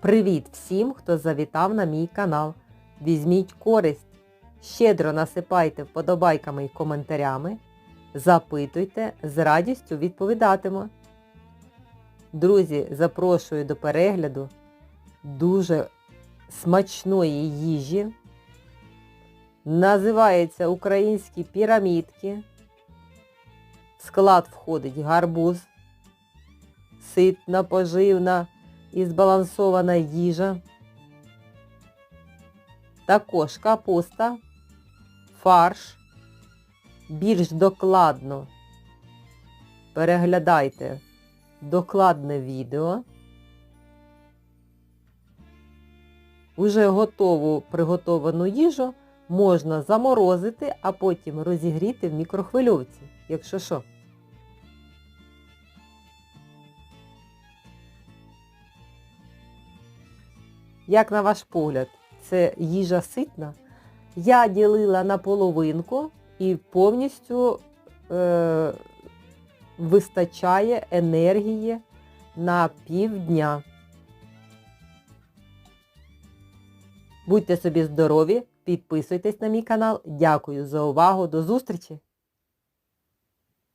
Привіт всім, хто завітав на мій канал. Візьміть користь, щедро насипайте вподобайками і коментарями, запитуйте, з радістю відповідатиму. Друзі, запрошую до перегляду дуже смачної їжі. Називається Українські пірамідки. В склад входить гарбуз, ситна, поживна і збалансована їжа. Також капуста, фарш. Більш докладно переглядайте докладне відео. Уже готову приготовану їжу можна заморозити, а потім розігріти в мікрохвильовці, якщо що. Як на ваш погляд, це їжа ситна? Я ділила на половинку і повністю е, вистачає енергії на півдня. Будьте собі здорові, підписуйтесь на мій канал. Дякую за увагу. До зустрічі!